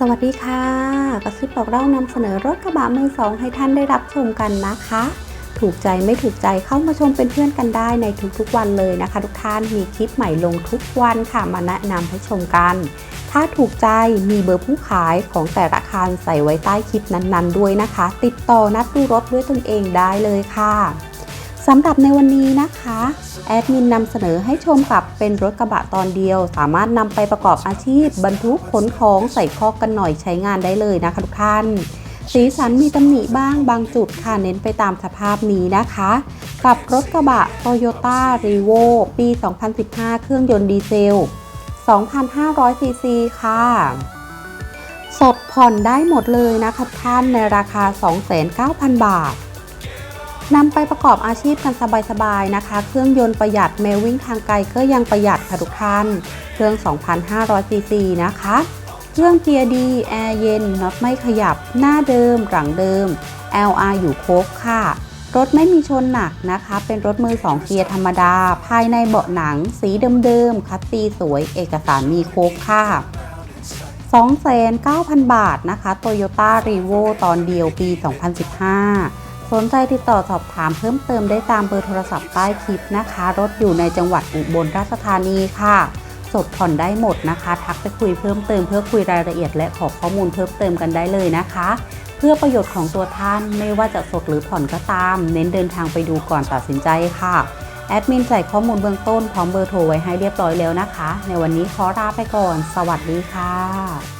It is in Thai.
สวัสดีค่ะกระซิบบอกเล่านำเสนอรถกระบะมือสองให้ท่านได้รับชมกันนะคะ ถูกใจไม่ถูกใจเข้ามาชมเป็นเพื่อนกันได้ในทุกๆวันเลยนะคะ ทุกท่านมีคลิปใหม่ลงทุกวันค่ะมาแนะนำให้ชมกัน ถ้าถูกใจมีเบอร์ผู้ขายของแต่ละคันใส่ไว้ใต้คลิปนั้นๆ ด้วยนะคะ ติดต่อนัดดูรถด้วยตนเองได้เลยค่ะ สำหรับในวันนี้นะคะ แอดมินนำเสนอให้ชมกับเป็นรถกระบะตอนเดียว สามารถนำไปประกอบอาชีพ บรรทุกขนของใส่คอกกันหน่อยใช้งานได้เลยนะคะทุกท่าน สีสันมีตำหนิบ้างบางจุดค่ะเน้นไปตามสภาพนี้นะคะ กับรถกระบะ Toyota r e v o ปี 2015 เครื่องยนต์ดีเซล 2,500 ซีซีค่ะสดผ่อนได้หมดเลยนะคะท่านในราคา 29,000 บาท นำไปประกอบอาชีพกันสบายๆนะคะ เครื่องยนต์ประหยัดแมววิ่งทางไกลก็ยังประหยัดค่ะทุกท่าน เครื่อง 2,500 ซีซีนะคะ เครื่องเกียร์ดีแอร์เย็นน็อตไม่ขยับ หน้าเดิม หลังเดิม LR อยู่ครบค่ะ รถไม่มีชนหนักนะคะ เป็นรถมือ 2 เกียร์ธรรมดา ภายในเบาะหนัง สีเดิมๆ คัดซีสวย เอกสารมีครบค่ะ29,000 บาทนะคะ Toyota r e v o ตอนเดียวปี 2015 นใจติดต่อสอบถามเพิ่มเติมได้ตามเบอร์โทรศัพท์ใต้คลิปนะคะ รถอยู่ในจังหวัดอุบลราชธานีค่ะสดผ่อนได้หมดนะคะ ทักไปคุยเพิ่มเติมเพื่อคุยรายละเอียดและขอข้อมูลเพิ่มเติมกันได้เลยนะคะ เพื่อประโยชน์ของตัวท่านไม่ว่าจะสดหรือผ่อนก็ตาม เน้นเดินทางไปดูก่อนตัดสินใจค่ะแอดมินใส่ข้อมูลเบื้องต้นพร้อมเบอร์โทรไว้ให้เรียบร้อยแล้วนะคะ ในวันนี้ขอลาไปก่อน สวัสดีค่ะ